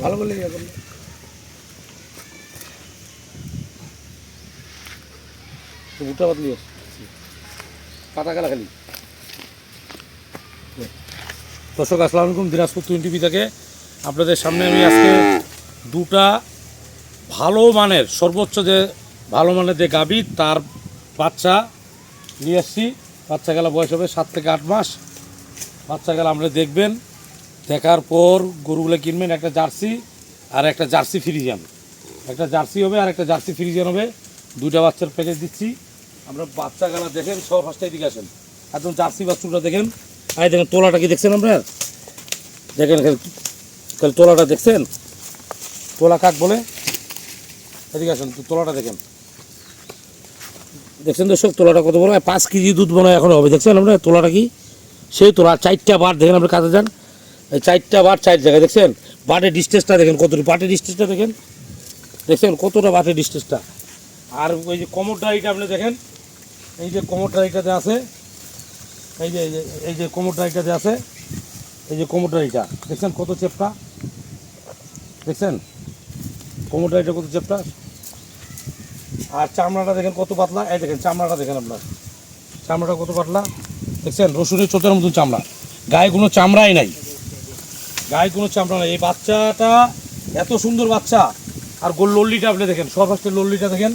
ভালো পাতলি পাতা গেলা খালি। দর্শক, আসসালামু আলাইকুম, দিনাজপুর টুয়েন্টি টিভি থেকে। আপনাদের সামনে আমি আজকে দুটা ভালো মানের, সর্বোচ্চ যে ভালো মানের যে গাবি তার বাচ্চা নিয়ে আসছি বাচ্চা গেলা বয়স হবে সাত থেকে আট মাস। বাচ্চা গেলা আপনারা দেখবেন। দেখার পর গরুগুলো কিনবেন, একটা জার্সি আর একটা জার্সি ফ্রিজিয়ান। একটা জার্সি হবে আর একটা জার্সি ফ্রিজিয়ান হবে। দুইটা বাচ্চার প্যাকেজ দিচ্ছি। আমরা বাচ্চা গেলা দেখেন সব ফার্স্টে দিকে আসেন। একদম জার্সি বাচ্চুটা দেখেন। আই দেখেন, তোলাটা কি দেখছেন আপনার? দেখেন, খালি তোলাটা দেখছেন? তোলা কাক বলে? এদিকে আসেন, তো তোলাটা দেখেন। দেখছেন দর্শক, তোলাটা কত বড়? পাঁচ কেজি দুধ হয় এখন হবে। দেখছেন আপনার, তোলাটা কি? সেই তোলা চারটা বার দেখেন আপনি কাছে যান। চারটা বাট চার জায়গায়, দেখছেন? বাটের ডিস্টেন্সটা দেখেন কতটুকু, বাটের ডিস্টেন্সটা দেখেন? দেখছেন কতটা বাটের ডিস্টেন্সটা আর ওই যে কমর ডাইটা আপনি দেখেন, এই যে কমর ডাইটাতে আছে, এই যে এই যে কোমর ডাইটাতে আছে, এই যে কোমর ডাইটা দেখছেন কত চেপটা দেখছেন? কোমর ডাইটা কত চেপটা আর চামড়াটা দেখেন কত পাতলা, এই দেখেন, চামড়াটা দেখেন আপনার। চামড়াটা কত পাতলা? দেখছেন, রসুনের চোতার মতন চামড়া। গায়ে কোনো চামড়াই নাই। গায়ে কোনো চামড়া নাই। এই বাচ্চাটা এত সুন্দর বাচ্চা। আর গোল লল্লিটা আপনি দেখেন সর্বাস্টে লল্লিটা দেখেন।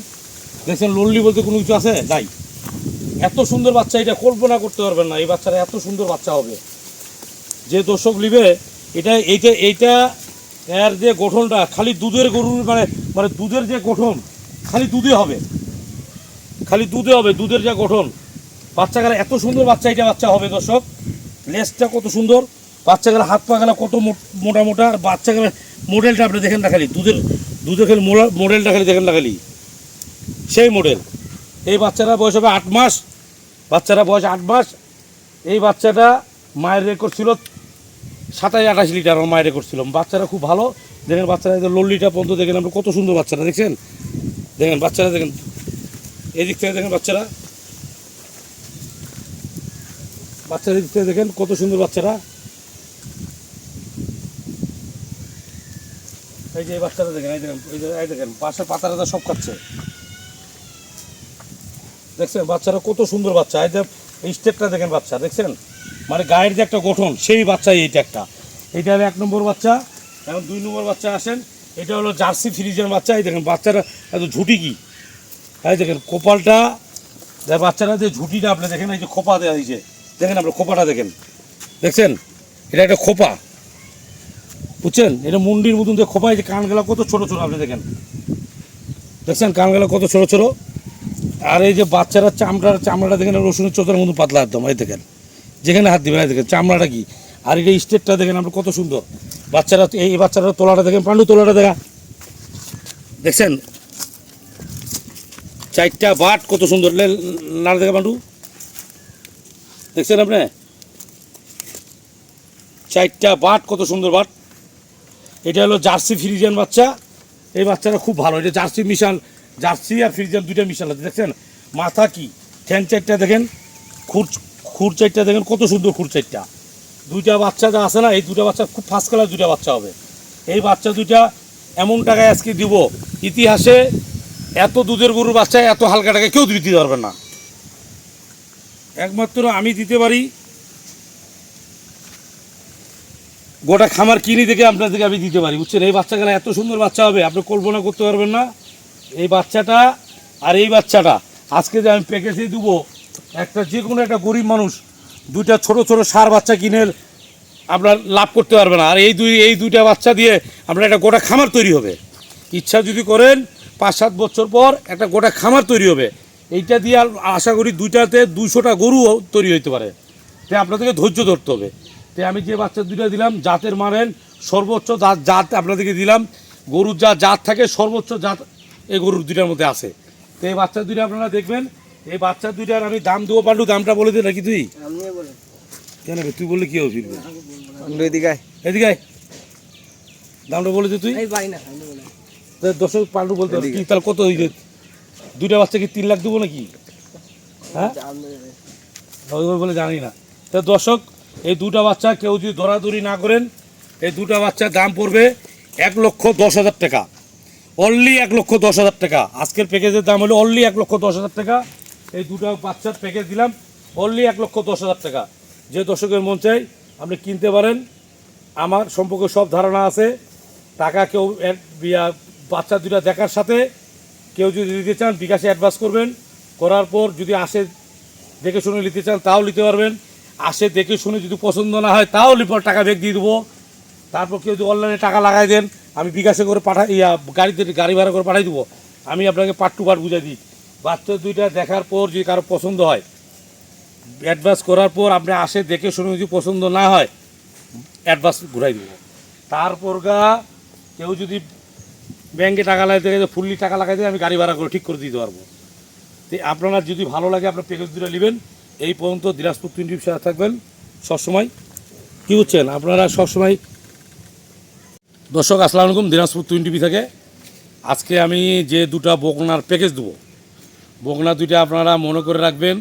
দেখছেন লল্লি বলতে কোনো কিছু আছে? নাই এত সুন্দর বাচ্চা, এটা কল্পনা করতে পারবেন না, এই বাচ্চাটা এত সুন্দর বাচ্চা হবে। যে দর্শক নিবে, এটা, এইটা এইটা এর যে গঠনটা, খালি দুধের গরুর মানে মানে দুধের যে গঠন, খালি দুধে হবে। খালি দুধে হবে, দুধের যে গঠন। বাচ্চা গেলে এত সুন্দর বাচ্চা এটা বাচ্চা হবে দর্শক। লেজটা কত সুন্দর। বাচ্চা গেলে হাত পা গেলে কত মোটা মোটা আর বাচ্চা গেলে মডেলটা আপনি দেখেন না খালি, দুধের দুধের খালি মডেলটা খালি দেখেন না খালি। সেই মডেল এই বাচ্চারা বয়স হবে আট মাস। বাচ্চারা বয়স আট মাস। এই বাচ্চাটা মায়ের রেকর্ড ছিল সাতাশ আঠাশ লিটার আমার মায়ের রেকর্ড ছিল। বাচ্চারা খুব ভালো। দেখেন বাচ্চারা লল্লিটা পর্যন্ত দেখেন আমরা কত সুন্দর বাচ্চারা দেখছেন? দেখেন বাচ্চারা, দেখেন। এদিক থেকে দেখেন বাচ্চারা। বাচ্চারা এদিক থেকে দেখেন কত সুন্দর বাচ্চারা। এই যে এই বাচ্চারা দেখেন, এই দেখেন, এই যে দেখেন পাশের পাতা টাতা সব খাচ্ছে। দেখছেন, বাচ্চারা কত সুন্দর বাচ্চা। এই যে স্টেপটা দেখেন বাচ্চা, দেখছেন? মানে গায়ের যে একটা গঠন, সেই বাচ্চা এইটা একটা এইটা হলো এক নম্বর বাচ্চা, এখন দুই নম্বর বাচ্চা আসেন, এটা হলো জার্সি ফ্রিজের বাচ্চা। এই দেখেন, বাচ্চারা, এত ঝুটি কি? এই দেখেন, কোপালটা বাচ্চারা যে ঝুটিটা আপনি দেখেন, এই যে খোপা দেওয়া হয়েছে। দেখেন আপনার খোপাটা দেখেন। দেখছেন? এটা একটা খোপা। বুঝছেন? এটা মুন্ডির মতন যে খোপা এই যে কানগুলা কত ছোট ছোট, আপনি দেখেন। দেখছেন কানগুলা কত ছোট ছোট? আর এই যে বাচ্চারা চামড়ার, চামড়াটা দেখেন, রসুনের চোতার মতো পাতলা একদম, এই দেখেন। যেখানে হাত দিবেন দেখেন, চামড়াটা কি? আর এটা স্টেটটা দেখেন, আপনার কত সুন্দর। বাচ্চারা, এই বাচ্চারা তোলাটা দেখেন, পাণ্ডু তোলাটা দেখা। দেখছেন? চারটা বাট কত সুন্দর। লে- নাড়া দেখা, পাণ্ডু। দেখছেন আপনি? চারটা বাট কত সুন্দর বাট। এটা হলো জার্সি ফ্রিজিয়ান বাচ্চা। এই বাচ্চাটা খুব ভালো। এটা জার্সি মিশাল, জার্সি আর ফ্রিজিয়ান দুইটা মিশাল আছে, দেখছেন? মাথা কি? ঠ্যাং চারটা, দেখেন? খুর খুর চারটা, দেখেন কত সুন্দর খুর চারটা। দুইটা বাচ্চা যা আছে না, এই দুটা বাচ্চা খুব ফার্স্ট কালার দুইটা বাচ্চা হবে। এই বাচ্চা দুইটা এমন টাকায় আজকে দিব, ইতিহাসে এত দুধের গরুর বাচ্চা এত হালকা টাকায় কেউ দিতে পারবে না। একমাত্র আমি দিতে পারি গোটা খামার কিনি থেকে আপনাদেরকে আমি দিতে পারি, বুঝছেন? এই বাচ্চাগুলো এত সুন্দর বাচ্চা হবে, আপনি কল্পনা করতে পারবেন না। এই বাচ্চাটা আর এই বাচ্চাটা, আজকে যে আমি প্যাকেজে দেবো, একটা যে কোনো একটা গরিব মানুষ দুইটা ছোট ছোট সার বাচ্চা কিনে আপনার লাভ করতে পারবে না। আর এই দুই, এই দুইটা বাচ্চা দিয়ে আপনার একটা গোটা খামার তৈরি হবে। ইচ্ছা যদি করেন, পাঁচ সাত বছর পর একটা গোটা খামার তৈরি হবে। এইটা দিয়ে আশা করি দুইটাতে দুশোটা গরু তৈরি হইতে পারে। তাই আপনাদেরকে ধৈর্য ধরতে হবে। তাই আমি যে বাচ্চা দুইটা দিলাম জাতের মারেন সর্বোচ্চ জাত জাত আপনাদেরকে দিলাম গরুর যা জাত থাকে সর্বোচ্চ জাত এই গরুর দুইটার মধ্যে আছে। তো এই বাচ্চা দুইটা আপনারা দেখবেন এই বাচ্চা দুইটার আমি দাম দেবো পারলু দামটা বলে দিই নাকি তুই? কেন তুই বললে কি হবে ফিরবে? এদিকে এদিকে দামটা বলে দে তুই। দর্শক পাল্টু বলতে। কি তাহলে কত হয়ে হয়েছে দুইটা বাচ্চা কি তিন লাখ দেবো নাকি? হ্যাঁ? বলে জানি না। তা দর্শক এই দুটা বাচ্চা কেউ যদি দরাদরি না করেন, এই দুটা বাচ্চার দাম পড়বে এক লক্ষ দশ হাজার টাকা। অনলি এক লক্ষ দশ হাজার টাকা। আজকের প্যাকেজের দাম হলো অনলি এক লক্ষ দশ হাজার টাকা। এই দুটো বাচ্চার প্যাকেজ দিলাম অনলি এক লক্ষ দশ হাজার টাকা। যে দর্শকের মন চাই, আপনি কিনতে পারেন। আমার সম্পর্কে সব ধারণা আছে। টাকা কেউ বাচ্চা দুটা দেখার সাথে কেউ যদি নিতে চান, বিকাশে অ্যাডভান্স করবেন। করার পর যদি আসে, দেখে শুনে নিতে চান, তাও নিতে পারবেন। আসে, দেখে শুনে যদি পছন্দ না হয়, তাও লিপর টাকা ব্যাগ দিয়ে দেবো। তারপর কেউ যদি অনলাইনে টাকা লাগাই দেন, আমি বিকাশে করে পাঠাই ইয়া, গাড়িতে, গাড়ি ভাড়া করে পাঠাই দেবো। আমি আপনাকে পার্ট টু পার্ট বুঝাই দিই। বাচ্চা দুইটা দেখার পর যদি কারও পছন্দ হয় অ্যাডভান্স করার পর আপনি আসে, দেখে শুনে যদি পছন্দ না হয় অ্যাডভান্স ঘুরাই দেবো। তারপর গা, কেউ যদি ব্যাংকে টাকা লাগাই দেখে ফুললি টাকা লাগাই দিয়ে, আমি গাড়ি ভাড়া করে ঠিক করে দিতে পারব। তো আপনারা যদি ভালো লাগে, আপনার প্যাকেজ দুটো নেবেন। এই পর্যন্ত দিনাজপুর টোয়েন্টি সাথে থাকবেন সবসময়। কী বুঝছেন? আপনারা সবসময় দর্শক, আসসালামু আলাইকুম, দিনাজপুর টোয়েন্টি থেকে। আজকে আমি যে দুটা বকনার প্যাকেজ দেবো, বকনা দুইটা আপনারা মনে করে রাখবেন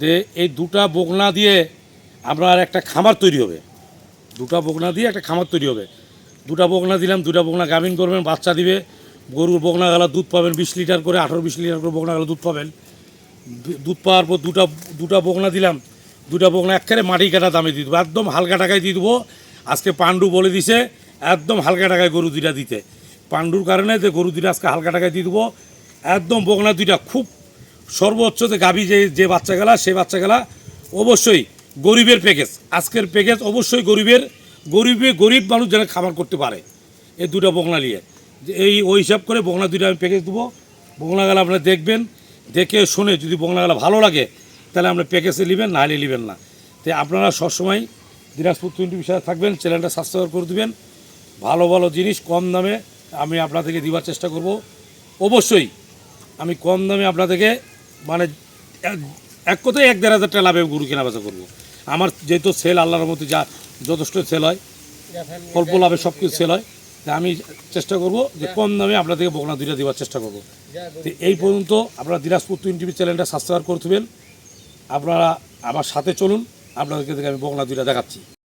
যে এই দুটা বকনা দিয়ে আপনার একটা খামার তৈরি হবে। দুটা বকনা দিয়ে একটা খামার তৈরি হবে। দুটা বকনা দিলাম, দুটা বকনা গাভিন করবেন, বাচ্চা দিবে, গরুর বকনা গেলা দুধ পাবেন বিশ লিটার করে, আঠারো বিশ লিটার করে বকনা গেলা দুধ পাবেন। দুধ পাওয়ার পর দুটা দুটা বকনা দিলাম। দুটা বকনা একেবারে মাটি কাটা দামে দিয়ে দেবো। একদম হালকা টাকায় দিয়ে দেবো। আজকে পাণ্ডু বলে দিছে, একদম হালকা টাকায় গরু দুইটা দিতে। পাণ্ডুর কারণে যে গরু দুইটা আজকে হালকা টাকায় দিয়ে দেবো। একদম বকনা দুইটা খুব সর্বোচ্চ যে গাভী যে যে বাচ্চা গেলা সেই বাচ্চা গেলা অবশ্যই গরিবের প্যাকেজ আজকের প্যাকেজ অবশ্যই গরিবের, গরিবে, গরিব মানুষ যেন খাবার করতে পারে এই দুটো বকনা নিয়ে। এই, ওই হিসাব করে বকনা দুইটা আমি প্যাকেজ দেবো। বকনা গেলা আপনারা দেখবেন। দেখে শুনে যদি বকনা গেলা ভালো লাগে তাহলে আমরা প্যাকেজে নেবেন না হলে নেবেন না। তাই আপনারা সবসময় দিনাজপুর টোয়েন্টি বিষয়ে থাকবেন চ্যানেলটা সাবস্ক্রাইব করে দেবেন। ভালো ভালো জিনিস কম দামে আমি আপনাদেরকে দেওয়ার চেষ্টা করব। অবশ্যই আমি কম দামে আপনাদেরকে মানে এক- কথায় এক দেড় হাজার টাকা লাভে গরু কেনা বেচা করব। আমার যেহেতু সেল আল্লাহর মধ্যে যা যথেষ্ট সেল হয় অল্প লাভে সব কিছু সেল হয়। আমি চেষ্টা করব যে কম দামে আপনাদেরকে বকনা দুইটা দেওয়ার চেষ্টা করব। তো এই পর্যন্ত আপনারা দিনাজপুর টুইন টিভি চ্যানেলটা সাবস্ক্রাইব করতেবেন আপনারা আমার সাথে চলুন, আপনাদেরকে আমি বকনা দুইটা দেখাচ্ছি।